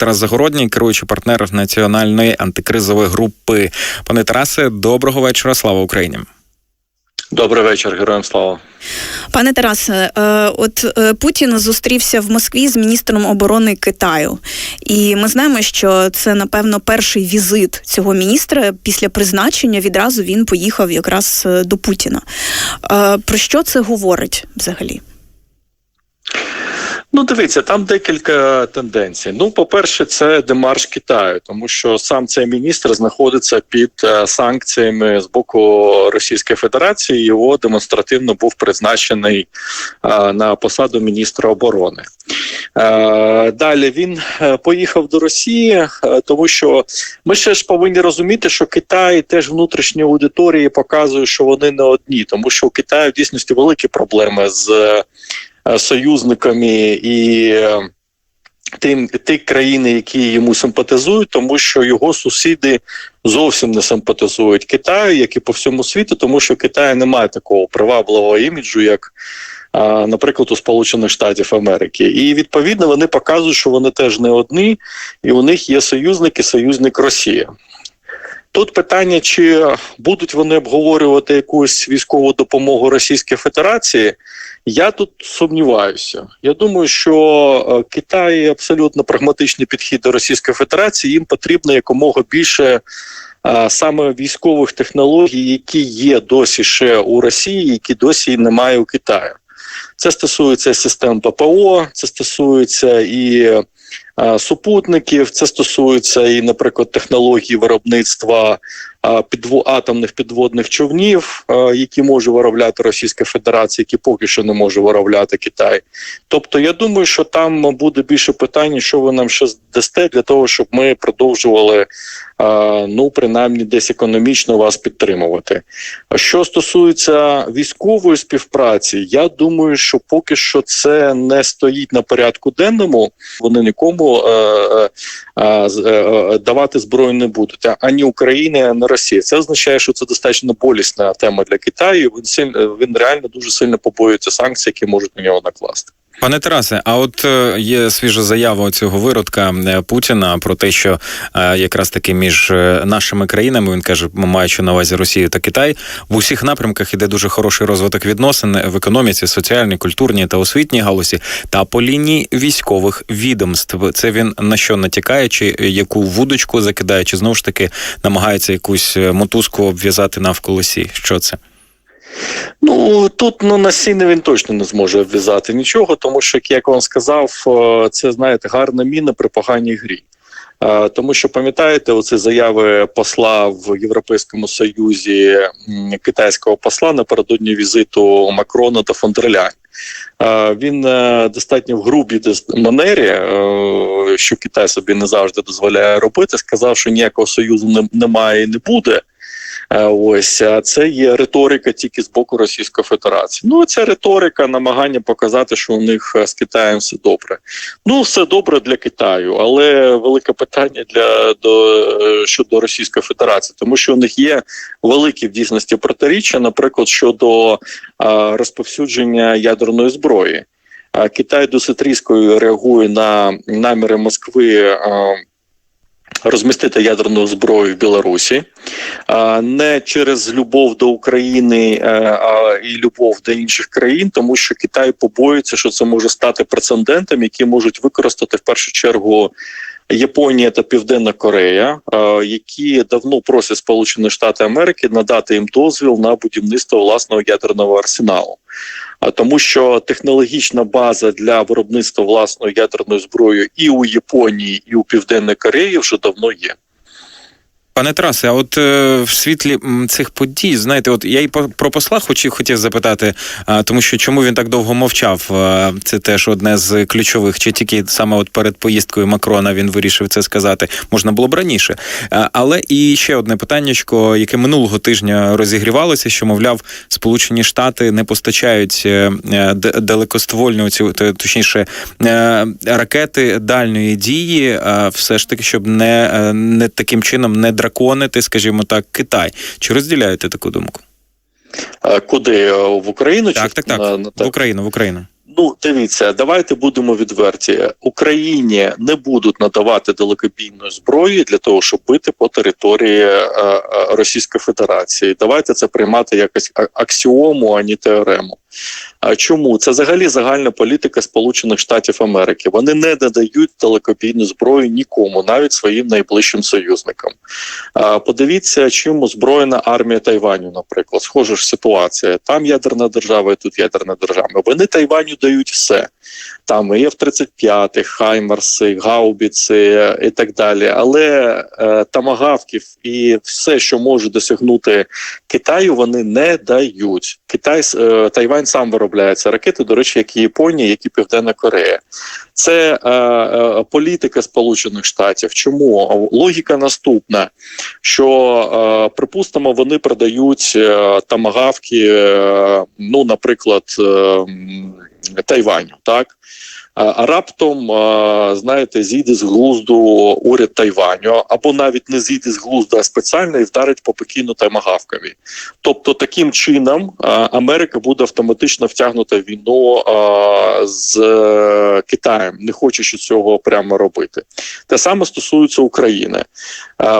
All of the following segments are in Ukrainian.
Тарас Загородній, керуючий партнер національної антикризової групи. Пане Тарасе, доброго вечора. Слава Україні. Добрий вечір, героям слава. Пане Тарасе, е, от е, Путін зустрівся в Москві з міністром оборони Китаю, і ми знаємо, що це напевно перший візит цього міністра після призначення. Відразу він поїхав якраз е, до Путіна. Про що це говорить взагалі? Ну, дивіться, там декілька тенденцій. Ну, по-перше, це демарш Китаю, тому що сам цей міністр знаходиться під е, санкціями з боку Російської Федерації. Його демонстративно був призначений е, на посаду міністра оборони. Е, далі він поїхав до Росії, тому що ми ще ж повинні розуміти, що Китай теж внутрішні аудиторії показує, що вони не одні, тому що у Китаю в дійсності великі проблеми з. Е, союзниками і е, тим ті країни, які йому симпатизують, тому що його сусіди зовсім не симпатизують Китаю, як і по всьому світу, тому що Китай не має такого привабливого іміджу, як. Е, наприклад, у Сполучених Штатів Америки, і відповідно вони показують, що вони теж не одні, і у них є союзники, союзник Росія. Тут питання, чи будуть вони обговорювати якусь військову допомогу Російській Федерації, я тут сумніваюся. Я думаю, що е, Китай абсолютно прагматичний підхід до Російської Федерації. Їм потрібно якомога більше. Е, саме військових технологій, які є досі ще у Росії, які досі немає у Китаю, це стосується систем ППО, це стосується і супутників. Це стосується і, наприклад, технології виробництва підво атомних підводних човнів, які може виробляти Російська Федерація, які поки що не може виробляти Китай. Тобто, я думаю, що там буде більше питань, що ви нам ще дасте для того, щоб ми продовжували ну принаймні десь економічно вас підтримувати. Що стосується військової співпраці, я думаю, що поки що це не стоїть на порядку денному. Вони нікому е, е, е, давати зброю не будуть ані Україні, ані Росія. Це означає, що це достатньо болісна тема для Китаю. Він сильно він реально дуже сильно побоюється санкцій, які можуть на нього накласти. Пане Тарасе, а от е, є свіжа заява цього виродка е, Путіна про те, що е, якраз таки між нашими країнами він каже, маючи на увазі Росію та Китай, в усіх напрямках іде дуже хороший розвиток відносин в економіці, соціальній, культурній та освітній галузі, та по лінії військових відомств. Це він на що натякає, чи яку вудочку закидає, чи знову ж таки намагається якусь мотузку обв'язати навколо сі? Що це? Ну тут ну на сіни він точно не зможе обв'язати нічого, тому що, як вам сказав, е, це знаєте гарна міна при поганій грі. Е, тому що пам'ятаєте, оці заяви посла в Європейському Союзі китайського посла напередодні візиту Макрона та Фондерляйн. Е, він достатньо в грубій манері, що Китай собі не завжди дозволяє робити. Сказав, що ніякого союзу немає і не буде. Е, ось а це є риторика тільки з боку Російської Федерації. Ну ця риторика, намагання показати, що у них е, з Китаєм все добре. Ну все добре для Китаю, але велике питання для до е, щодо Російської Федерації, тому що у них є великі в дійсності протиріччя, наприклад, щодо а, розповсюдження ядерної зброї. Китай досить різко реагує на наміри Москви. Розмістити ядерну зброю в Білорусі не через любов до України е, а і любов до інших країн, тому що Китай побоюється, що це може стати прецедентом, який можуть використати в першу чергу Японія та Південна Корея, які давно просять Сполучені Штати Америки надати їм дозвіл на будівництво власного ядерного арсеналу. А тому, що технологічна база для виробництва власної ядерної зброї і у Японії, і у Південної Кореї вже давно є. Пане Тарасе, а от е, в світлі цих подій, знаєте, от я й про посла хотів, хотів запитати, а, тому що чому він так довго мовчав? А, це теж одне з ключових, чи тільки саме от перед поїздкою Макрона він вирішив це сказати. Можна було б раніше. Але і ще одне питаннячко, яке минулого тижня розігрівалося, що мовляв, Сполучені Штати не постачають е, далекоствольну цю точніше е, ракети дальньої дії, а все ж таки, щоб не, е, не таким чином не драконити, скажімо так, Китай. Чи розділяєте таку думку? Куди в Україну? Так, чи так, так. На, на, в Україну, в Україну. Ну, дивіться, давайте будемо відверті. Україні не будуть надавати далекобійної зброї для того, щоб бити по території е, е, Російської Федерації. Давайте це приймати якось аксіому, а не теорему. А чому це взагалі загальна політика Сполучених Штатів Америки? Вони не надають далекобійну зброю нікому, навіть своїм найближчим союзникам. А, Подивіться, чим озброєна армія Тайваню, наприклад, схожа ж ситуація. Там ядерна держава, і тут ядерна держава. Вони Тайваню дають все. Там і F-35, Хаймарси, Гаубіці і так далі. Але е, тамагавків і все, що може досягнути Китаю, вони не дають. Китай е, Тайвань сам виробляє ці ракети, до речі, як і Японія, як і Південна Корея. Це е, е, політика Сполучених Штатів. Чому логіка наступна? Що е, припустимо, вони продають е, тамагавки, е, ну, наприклад, е, Тайваню, так. А раптом, знаєте, зійде з глузду уряд Тайваню, або навіть не зійде з глузду, а спеціально і вдарить по Пекіну таймагавками. Тобто, таким чином Америка буде автоматично втягнута в війну з е, Китаєм, не хочучи цього прямо робити. Те саме стосується України.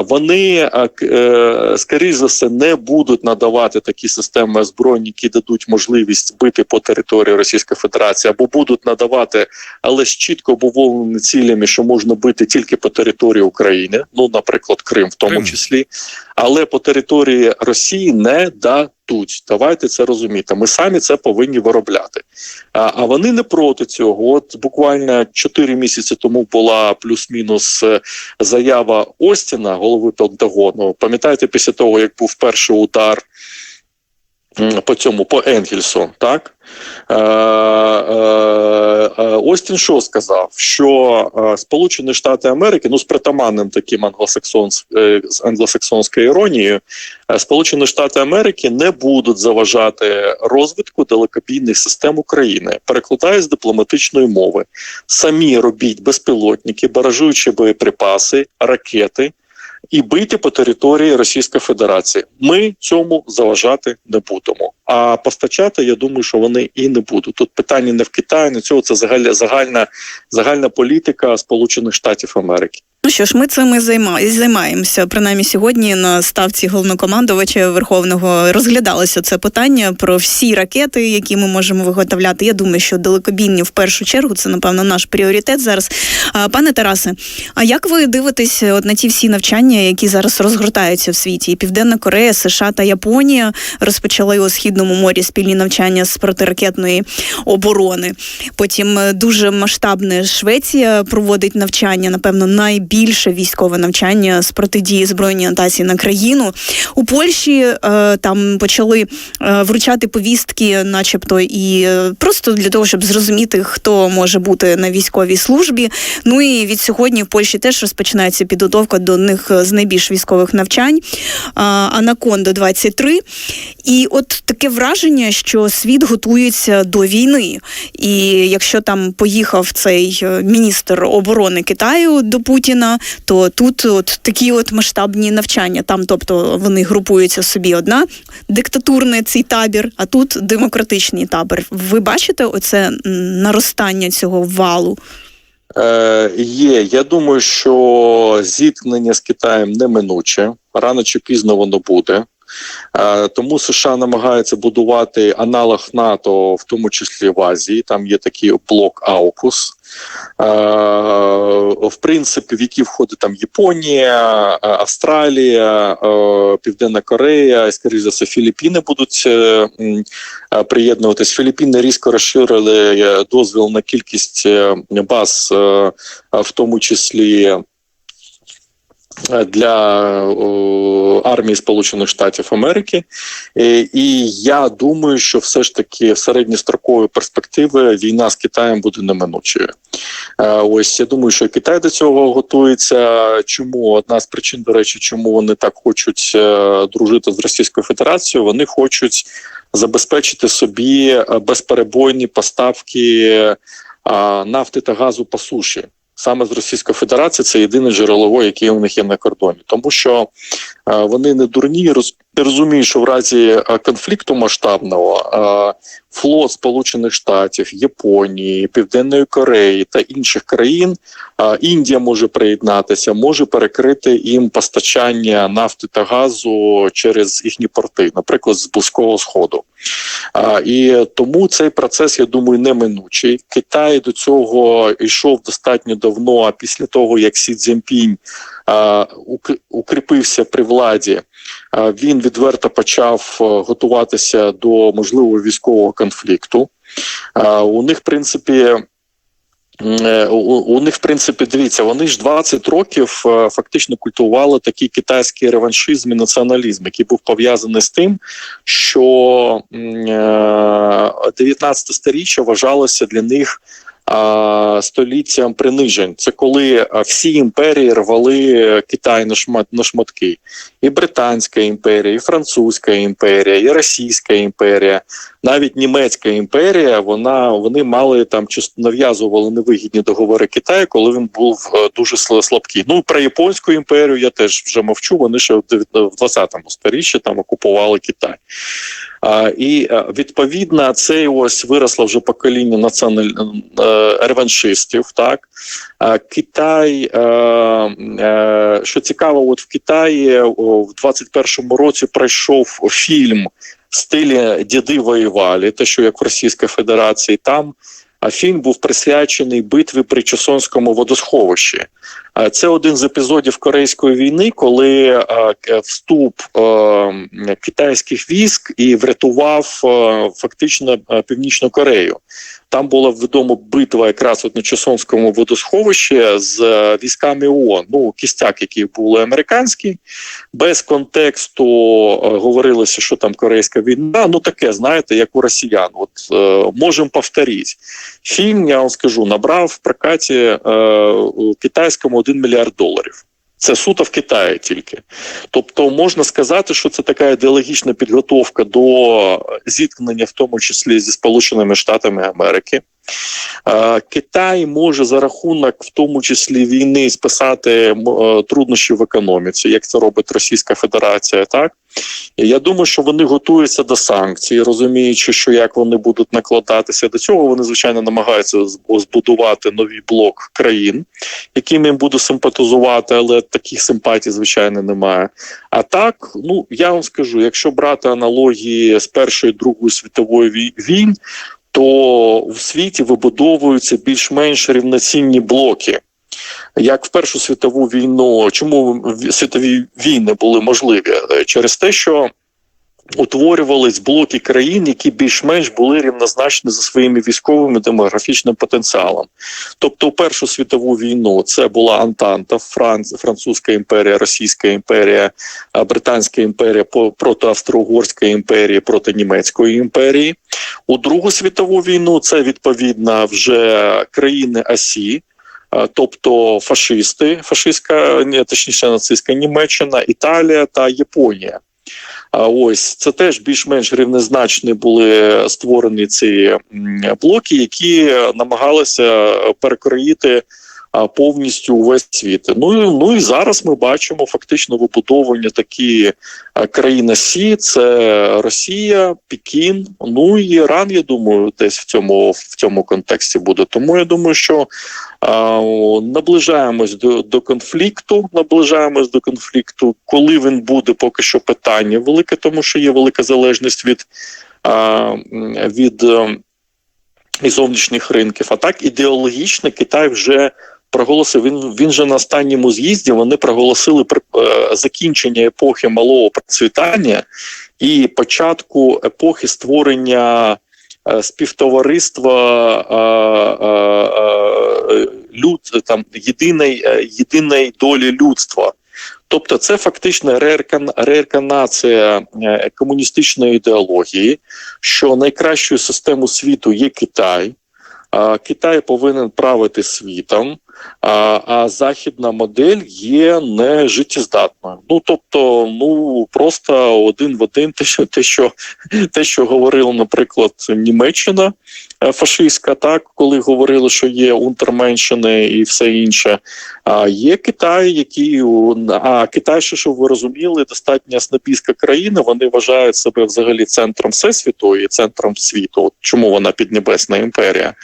Вони, е, скоріш за все, не будуть надавати такі системи озброєнь, які дадуть можливість бити по території Російської Федерації, або будуть надавати, але з чітко обумовленими цілями, що можна бити тільки по території України, ну, наприклад, Крим, в тому Крим. числі, але по території Росії не дадуть. Давайте це розуміти. Ми самі це повинні виробляти. А, а вони не проти цього. От буквально 4 місяці тому була плюс-мінус е, заява Остіна, голови Пентагону. Пам'ятаєте, після того як був перший удар по цьому, по Енгельсу, так? Е, е, е, Остін що сказав? Що е, Сполучені Штати Америки, ну з притаманним таким е, англосаксонською іронією, е, Сполучені Штати Америки не будуть заважати розвитку далекобійних систем України. Перекладаю з дипломатичної мови. Самі робіть безпілотники, баражуючі боєприпаси, ракети. І бити по території Російської Федерації. Ми цьому заважати не будемо. А постачати, я думаю, що вони і не будуть. Тут питання не в Китаї, не цього це загальна загальна загальна політика Сполучених Штатів Америки. Ну що ж, ми цим і займа- займаємося. Принаймні сьогодні на ставці головнокомандувача Верховного розглядалося це питання про всі ракети, які ми можемо виготовляти. Я думаю, що далекобійні в першу чергу це напевно наш пріоритет зараз. Пане Тарасе, а як ви дивитесь от на ті всі навчання, які зараз розгортаються в світі? І Південна Корея, США та Японія розпочали у східному морі спільні навчання з протиракетної оборони. Потім е, дуже масштабне Швеція проводить навчання, напевно, найбільше військове навчання з протидії збройній атаці на країну. У Польщі е, там почали е, вручати повістки, начебто, і е, просто для того, щоб зрозуміти, хто може бути на військовій службі. Ну і від сьогодні в Польщі теж розпочинається підготовка до них з найбільш військових навчань. А, Анаконда 23 І от таке враження, що світ готується до війни. І якщо там поїхав цей е, міністр оборони Китаю до Путіна, то тут от такі от масштабні навчання. Там, тобто, вони групуються собі одна диктатурний цей табір, а тут демократичний табір. Ви бачите оце наростання цього валу? Е, є. Я думаю, що зіткнення з Китаєм неминуче. Рано чи пізно воно буде. Е, тому США намагаються будувати аналог НАТО, в тому числі в Азії. Там є такий блок Аукус. Е, в принципі, в які входить там Японія, е, Австралія, Південна Корея, і, скоріш за все, Філіппіни будуть приєднуватись. Філіппіни різко розширили дозвіл на кількість баз, в тому числі. Для армії Сполучених Штатів Америки, Е, і я думаю, що все ж таки в середньостроковій перспективи війна з Китаєм буде неминучою. Е, Ось я думаю, що Китай до цього готується. Чому одна з причин, до речі, чому вони так хочуть е, дружити з Російською Федерацією? Вони хочуть забезпечити собі безперебойні поставки нафти та газу по суші. Саме з Російської Федерації це єдине джерело, яке у них є на кордоні, тому що е, вони не дурні, роз, Ти розумієш, що в разі е, конфлікту масштабного е, флот Сполучених Штатів, Японії, Південної Кореї та інших країн, е, Індія може приєднатися, може перекрити їм постачання нафти та газу через їхні порти, наприклад, з Близького Сходу. І тому цей процес, я думаю, неминучий. Китай до цього йшов достатньо давно. А після того, як Сі Цзіньпінь укріпився при владі, він відверто почав е, готуватися до можливого військового конфлікту. У них, в принципі. е, У, у них, в принципі, дивіться, вони ж 20 років е, фактично культували такий китайський реваншизм і націоналізм, який був пов'язаний з тим, що м, е, 19 сторіччя вважалося для них століттям принижень. Це коли всі імперії рвали Китай на шмат на шматки. І Британська імперія, і Французька імперія, і Російська імперія, навіть Німецька імперія. Вона вони мали там нав'язували невигідні договори Китаю, коли він був е, дуже сл- слабкий. Ну про японську імперію я теж вже мовчу. Вони ще в дев'ят- в 20-му сторіччі там окупували Китай. І е, відповідно це ось виросло вже покоління національ... е, реваншистів. Так Китай, е, що цікаво, от в Китаї в 21-му році пройшов фільм в стилі Діди воювали, те, що як в Російській Федерації, там. А фільм був присвячений битві при Чосонському водосховищі. Е, Це один з епізодів Корейської війни, коли е, вступ е, китайських військ і врятував фактично Північну Корею. Там була відома битва якраз от на Чосонському водосховищі з е, військами ООН. Ну, кістяк, які були американські, без контексту е, говорилося, що там корейська війна. Ну таке, знаєте, як у росіян. От е, можемо повторити. Фільм, я вам скажу, набрав в прокаті е, китайському 1 мільярд доларів. Це суто в Китаї тільки. Тобто можна сказати, що це така ідеологічна підготовка до зіткнення, в тому числі зі Сполученими Штатами Америки. Е, Китай може за рахунок, в тому числі війни, списати е, труднощі в економіці, як це робить Російська Федерація. Так я думаю, що вони готуються до санкцій, розуміючи, що як вони будуть накладатися до цього, вони звичайно намагаються збудувати новий блок країн, яким їм буде симпатизувати, але таких симпатій, звичайно, немає. А так, ну я вам скажу, якщо брати аналогії з першої другої світової вій- війн, то в світі вибудовуються більш-менш рівноцінні блоки. Як в Першу світову війну, чому світові війни були можливі? Через те, що утворювались блоки країн, які більш-менш були рівнозначні за своїми військовим і демографічним потенціалом. Тобто, у Першу світову війну це була Антанта, Франц, Французька імперія, Російська імперія, Британська імперія проти Австро-Угорської імперії, проти Німецької імперії. У Другу світову війну це відповідно вже країни Асі. Тобто фашисти, фашистська, точніше нацистська Німеччина, Італія та Японія. А ось це теж більш-менш рівнозначні були створені ці блоки, які намагалися перекроїти повністю увесь світ. Ну, ну і зараз ми бачимо фактично вибудовані такі країни Сі, це Росія, Пекін, ну і Іран, я думаю, десь в цьому в цьому контексті буде. Тому я думаю, що а, наближаємось до, до конфлікту. Наближаємось до конфлікту. Коли він буде, поки що питання велике, тому що є велика залежність від, від е, і зовнішніх ринків. А так ідеологічно Китай вже проголосив. Він він же на останньому з'їзді вони проголосили е, закінчення епохи малого процвітання і початку епохи створення е, співтовариства е, люд там єдиної, єдиної долі людства. Тобто, це фактично рееркан- реерканація комуністичної ідеології, що найкращою системою світу є Китай. Китай повинен правити світом, а, а західна модель є не життєздатною. Ну тобто, ну просто один в один, те, що те, що те, що говорила, наприклад, Німеччина фашистська, так коли говорили, що є унтерменшини і все інше. А є Китай, які а Китай, ще, щоб ви розуміли, достатньо снобістська країна. Вони вважають себе взагалі центром всесвіту і центром світу. От чому вона піднебесна імперія?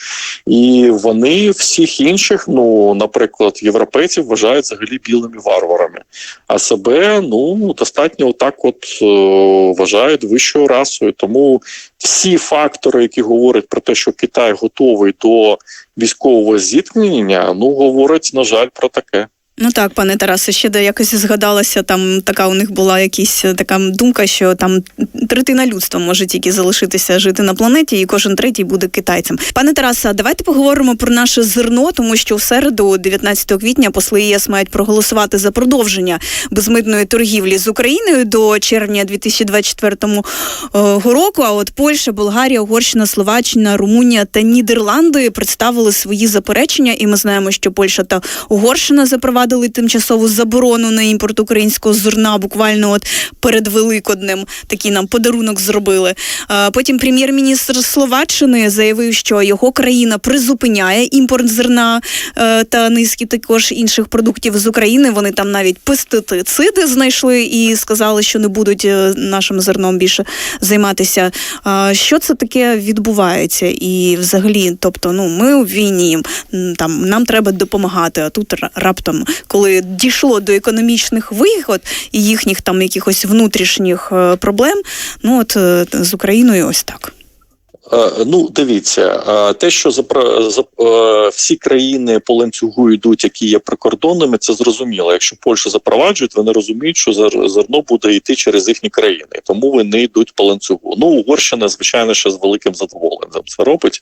І вони всіх інших, ну наприклад, європейців вважають взагалі білими варварами, а себе ну достатньо так, от е, вважають вищою расою. Тому всі фактори, які говорять про те, що Китай готовий до військового зіткнення, ну говорить на жаль про таке. Ну так, пане Тарасе, ще де якось згадалася, там така у них була якась е, така думка, що там третина людства може тільки залишитися жити на планеті, і кожен третій буде китайцем. Пане Тарасе, давайте поговоримо про наше зерно, тому що в середу, 19 квітня, посли ЄС мають проголосувати за продовження безмитної торгівлі з Україною до червня 2024 е, року. А от Польща, Болгарія, Угорщина, Словаччина, Румунія та Нідерланди представили свої заперечення, і ми знаємо, що Польща та Угорщина запровадили тимчасову заборону на імпорт українського зерна буквально от перед Великоднем. Такий нам подарунок зробили. Потім прем'єр-міністр Словаччини заявив, що його країна призупиняє імпорт зерна е, та низки також інших продуктів з України. Вони там навіть пестициди знайшли і сказали, що не будуть е, нашим зерном більше займатися. Що це таке відбувається? І взагалі, тобто, ну ми у війні, там нам треба допомагати. А тут раптом, коли дійшло до економічних вигод і їхніх там якихось внутрішніх е, проблем, ну от е, з Україною ось так. Е, Ну, дивіться, те, що всі країни по ланцюгу йдуть, які є прикордонними, це зрозуміло. Якщо Польщу запроваджують, вони розуміють, що зерно буде йти через їхні країни, тому вони йдуть по ланцюгу. Ну, Угорщина, звичайно, що з великим задоволенням це робить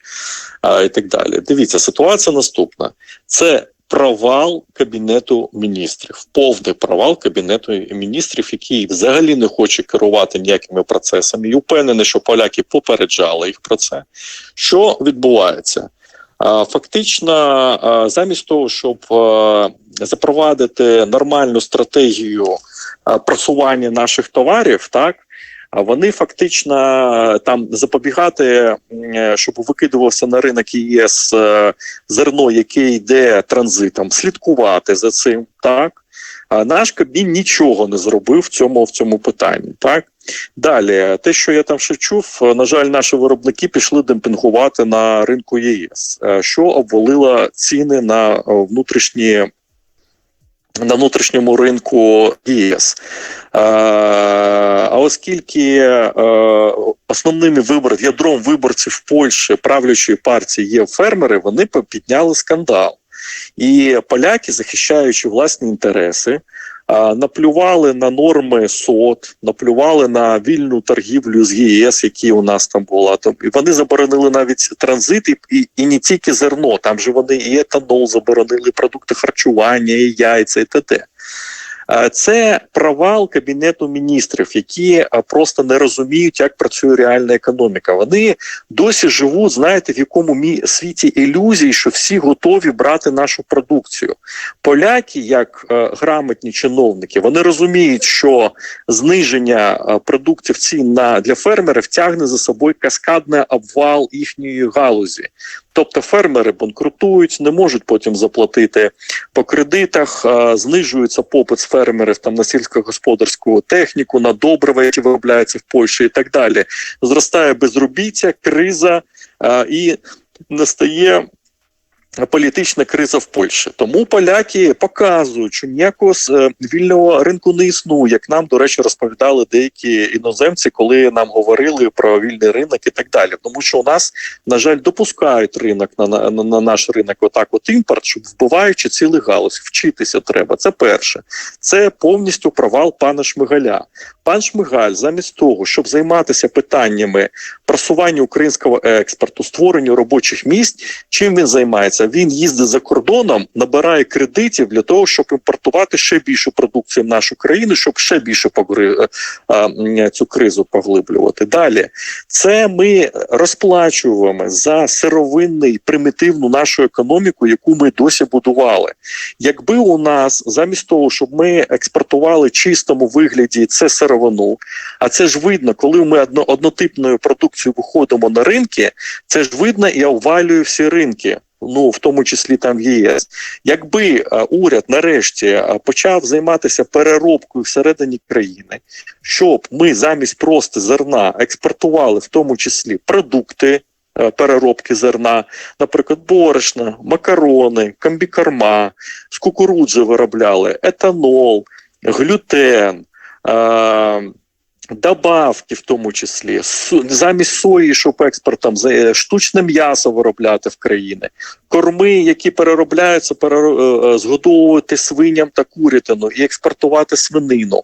і так далі. Дивіться, ситуація наступна: це провал кабінету міністрів, повний провал кабінету міністрів, який взагалі не хоче керувати ніякими процесами. І впевнений, що поляки попереджали їх про це. Що відбувається? Фактично, замість того, щоб запровадити нормальну стратегію просування наших товарів, так вони фактично е, там запобігати, е, щоб викидувався на ринок ЄС е, зерно, яке йде транзитом, слідкувати за цим, так. Наш Кабмін нічого не зробив в цьому в цьому питанні. Так далі, те, що я там ще чув, на жаль, наші виробники пішли демпінгувати на ринку ЄС, що обвалило ціни на внутрішні. На внутрішньому ринку ЄС. Е, А оскільки е, основними вибор, ядром виборців Польщі правлячої партії є фермери, вони підняли скандал. І поляки, захищаючи власні інтереси, наплювали на норми СОТ, наплювали на вільну торгівлю з ЄС, які у нас там була. Там і вони заборонили навіть транзит, і, і, не тільки зерно. Там же вони і етанол заборонили, продукти харчування, і яйця, і т.д. Е, Це провал кабінету міністрів, які е, просто не розуміють, як працює реальна економіка. Вони досі живуть, знаєте, в якому мі- світі ілюзій, що всі готові брати нашу продукцію. Поляки, як е, грамотні чиновники, вони розуміють, що зниження продуктів цін на для фермерів тягне за собою каскадний обвал їхньої галузі. Тобто фермери банкрутують, не можуть потім заплатити по кредитах, знижується попит фермерів там на сільськогосподарську техніку, на добрива, які виробляються в Польщі, і так далі. Зростає безробіття, криза е, і настає. Політична криза в Польщі, тому поляки показують, що ніякого е, вільного ринку не існує. Як нам до речі розповідали деякі іноземці, коли нам говорили про вільний ринок і так далі. Тому що у нас на жаль допускають ринок на, на, на наш ринок, отак, от імпорт, щоб вбиваючи цілий галузь. Вчитися треба. Це перше, це повністю провал пана Шмигаля. Пан Шмигаль, замість того, щоб займатися питаннями просування українського експорту, створення робочих місць, чим він займається? Він їздить за кордоном, набирає кредитів для того, щоб імпортувати ще більше продукції в нашу країну, щоб ще більше погри... цю кризу поглиблювати. Далі це ми розплачуємо за сировинний примітивну нашу економіку, яку ми досі будували. Якби у нас замість того, щоб ми експортували чистому вигляді це сировину, а це ж видно, коли ми одно, однотипною продукцією виходимо на ринки, це ж видно і обвалює всі ринки. Ну, в тому числі там в ЄС. Якби е, уряд нарешті е, почав займатися переробкою всередині країни, щоб ми замість просто зерна експортували в тому числі продукти е, переробки зерна, наприклад, борошна, макарони, комбікорма, з кукурудзи виробляли, етанол, глютен. Е- Добавки в тому числі. Замість сої, щоб експортом е, штучне м'ясо виробляти в країни, корми, які переробляються, переро- е, е, свиням та курятину і експортувати свинину,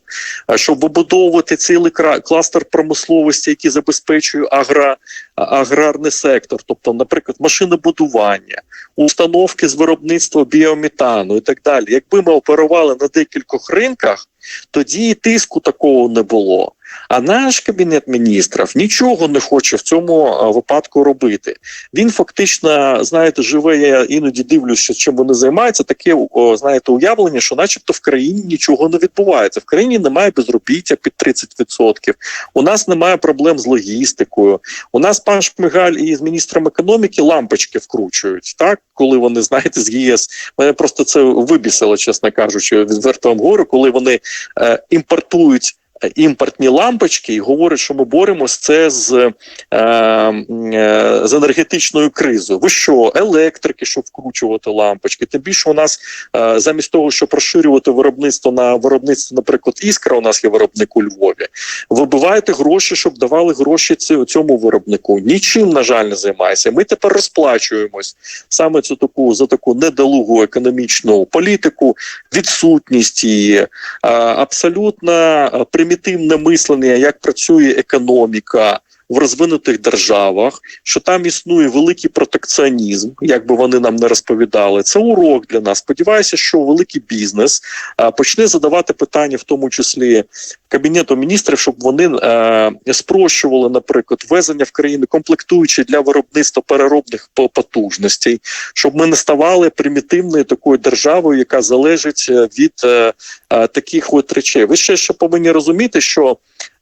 щоб вибудовувати цілий кластер промисловості, який забезпечує агра, аграрний сектор, тобто, наприклад, машинобудування, установки з виробництва біометану і так далі. Якби ми оперували на декількох ринках, тоді і тиску такого не було. А наш кабінет міністрів нічого не хоче в цьому випадку робити. Він фактично, знаєте, живе. Я іноді дивлюся, чим вони займаються. Таке знаєте, уявлення, що, начебто, в країні нічого не відбувається. В країні немає безробіття під 30%. У нас немає проблем з логістикою. У нас пан Шмигаль і з міністром економіки лампочки вкручують, так коли вони знаєте з ЄС. Мене просто це вибісило, чесно кажучи, відверто вам говорю, коли вони е, імпортують. Імпортні лампочки і говорять, що ми боремось це з, е, е, з енергетичною кризою. Ви що, електрики, щоб вкручувати лампочки? Тим більше у нас е, замість того, щоб розширювати виробництво на виробництво, наприклад, іскра, у нас є виробник у Львові. Вибиваєте гроші, щоб давали гроші цьому виробнику. Нічим, на жаль, не займається. Ми тепер розплачуємось саме цю таку за таку недолугу економічну політику, відсутність її, абсолютно е, примітивне мислення, як працює економіка. В розвинутих державах, що там існує великий протекціонізм, як би вони нам не розповідали, це урок для нас. Сподіваюся, що великий бізнес а, почне задавати питання, в тому числі кабінету міністрів, щоб вони е, спрощували, наприклад, ввезення в країну комплектуючі для виробництва переробних потужностей, щоб ми не ставали примітивною такою державою, яка залежить е, від е, е, таких от речей. Ви ще, ще повинні розуміти, що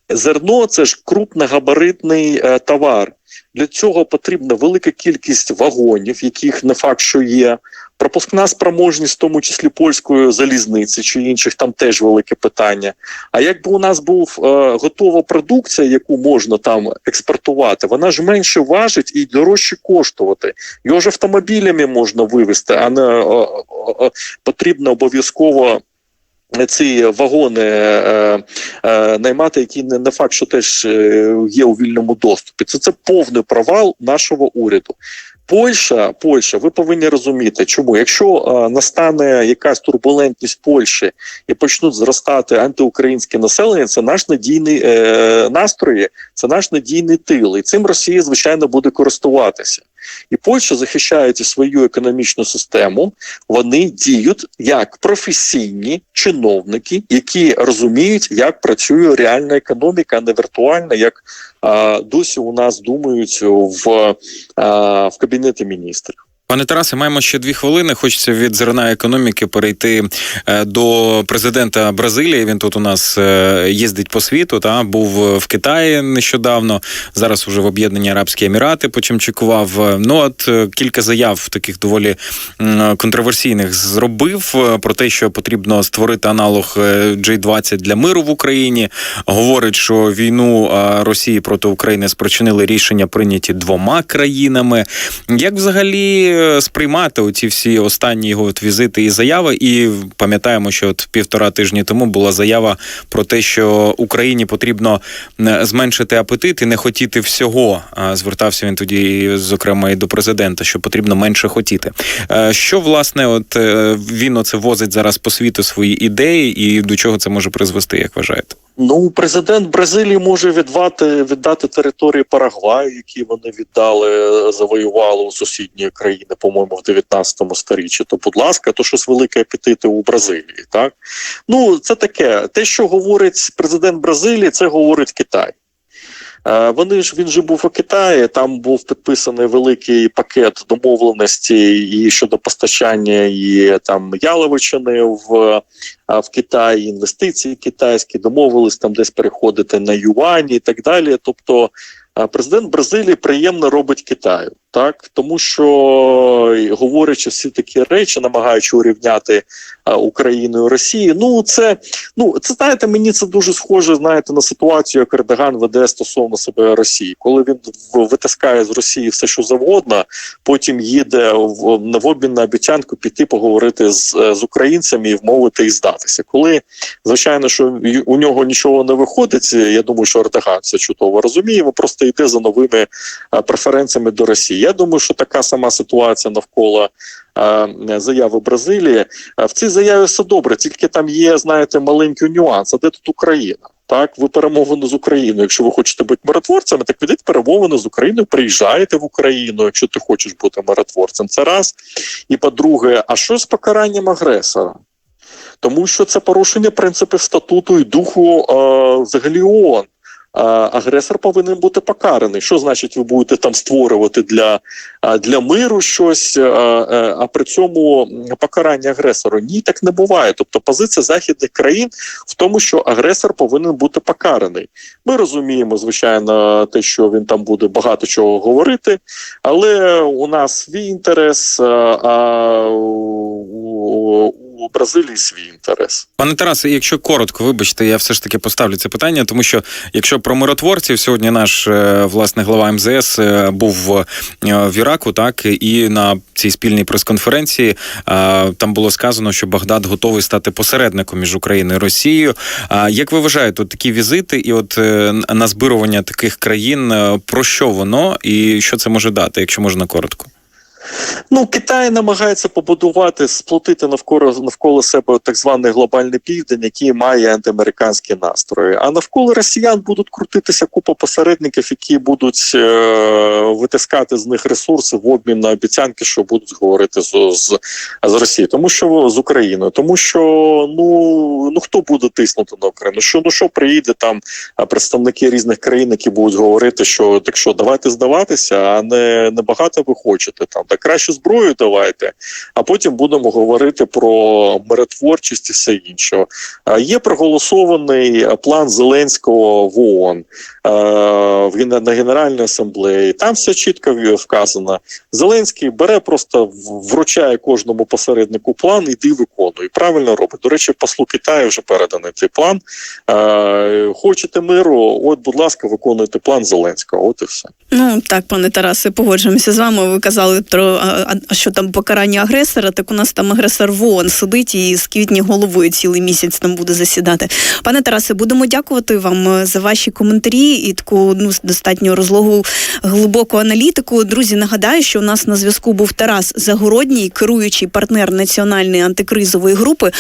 зерно це ж крупногабаритний е, товар. Для цього потрібна велика кількість вагонів, яких не факт, що є. Пропускна спроможність, в тому числі польської залізниці чи інших, там теж велике питання. А якби у нас був е, готова продукція, яку можна там експортувати, вона ж менше важить і дорожче коштувати. Його ж автомобілями можна вивезти, а не е, е, е, потрібно обов'язково. Ці вагони е, е, наймати, які не, не факт, що теж е, є у вільному доступі. Це це повний провал нашого уряду. Польща, Польща, ви повинні розуміти, чому якщо е, настане якась турбулентність Польщі і почнуть зростати антиукраїнське населення, це наш надійний е, настрої, це наш надійний тил, і цим Росія звичайно буде користуватися. І Польща, захищаючи свою економічну систему, вони діють як професійні чиновники, які розуміють, як працює реальна економіка, а не віртуальна, як а, досі у нас думають в, а, в кабінеті міністрів. Пане Тарасе, маємо ще дві хвилини. Хочеться від зерна економіки перейти е, до президента Бразилії. Він тут у нас е, їздить по світу. Та був в Китаї нещодавно. Зараз уже в Об'єднані Арабські Емірати почимчикував. Е, Ну от кілька заяв таких доволі контроверсійних зробив про те, що потрібно створити аналог е, G20 для миру в Україні. Говорить, що війну Росії проти України спричинили рішення прийняті двома країнами. Як взагалі сприймати оці всі останні його от візити і заяви? І пам'ятаємо, що от півтора тижні тому була заява про те, що Україні потрібно зменшити апетит і не хотіти всього. Звертався він тоді, зокрема, і до президента, що потрібно менше хотіти. Е, Що власне, от е, він оце возить зараз по світу свої ідеї, і до чого це може призвести, як вважаєте? Ну, президент Бразилії може віддати, віддати території Парагваю, які вони віддали, е, завоювали у сусідні країни, по-моєму, в 19 сторіччі. То, будь ласка, то щось велике апетити у Бразилії. Так ну це таке. Те, що говорить президент Бразилії, це говорить Китай. Е, Вони ж він же був у Китаї. Там був підписаний великий пакет домовленості і щодо постачання і там яловичини в, в Китаї, інвестиції китайські, домовились там десь переходити на юані і так далі. Тобто президент Бразилії приємно робить Китаю, так тому що говорячи всі такі речі, намагаючи урівняти Україну і Росію. Ну це ну це знаєте, мені це дуже схоже. Знаєте, на ситуацію, як Ердоган веде стосовно себе Росії, коли він витискає з Росії все, що завгодно, потім їде в, в обмін на обіцянку піти поговорити з, з українцями і вмовити їх здатися. Коли звичайно, що у нього нічого не виходить. Я думаю, що Ердоган це чудово розуміє. Він просто йде за новими е, преференціями до Росії. Я думаю, що така сама ситуація навколо е, заяви Бразилії. Е, В цій заяві все добре, тільки там є, знаєте, маленький нюанс. А де тут Україна? Так, ви перемовини з Україною. Якщо ви хочете бути миротворцями, так ведіть перемовини з Україною, приїжджаєте в Україну, якщо ти хочеш бути миротворцем. Це раз. І по-друге, а що з покаранням агресора? Тому що це порушення принципів статуту і духу е, взагалі ООН. Агресор повинен бути покараний. Що значить, ви будете там створювати для, для миру щось, е, а при цьому покарання агресору? Ні, так не буває. Тобто позиція західних країн в тому, що агресор повинен бути покараний. Ми розуміємо, звичайно, те, що він там буде багато чого говорити, але у нас свій інтерес, а у, у Бразилії свій інтерес. Пане Тарасе, якщо коротко, вибачте, я все ж таки поставлю це питання, тому що якщо про миротворців, сьогодні наш е, власне глава МЗС е, був в, е, Іраку, так і на цій спільній прес-конференції там було сказано, що Багдад готовий стати посередником між Україною і Росією. Як ви вважаєте, от такі візити і от назбирування таких країн, про що воно і що це може дати, якщо можна коротко? Ну, Китай намагається побудувати, сплотити навколо навколо себе так званий глобальний південь, який має антиамериканські настрої. А навколо росіян будуть крутитися купа посередників, які будуть е- витискати з них ресурси в обмін на обіцянки, що будуть говорити з, з, з Росією, тому що з Україною, тому що ну ну хто буде тиснути на Україну? Що ну що приїде там представники різних країн, які будуть говорити, що так що давайте здаватися, а не, не багато ви хочете там, та краще зброю давайте, а потім будемо говорити про миротворчість і все інше. Є проголосований план Зеленського в ООН на Генеральній асамблеї. Там все чітко вказано. Зеленський бере просто вручає кожному посереднику план, іди виконуй. Правильно робить. До речі, послу Китаю вже переданий цей план. Хочете миру? От, будь ласка, виконуйте план Зеленського. От і все. Ну так, пане Тарасе, погоджуємося з вами. Ви казали про а, а що там покарання агресора. Так у нас там агресор в ООН сидить і з квітні головою цілий місяць там буде засідати. Пане Тарасе, будемо дякувати вам е, за ваші коментарі і таку ну достатньо розлогу глибоку аналітику. Друзі, нагадаю, що у нас на зв'язку був Тарас Загородній, керуючий партнер національної антикризової групи.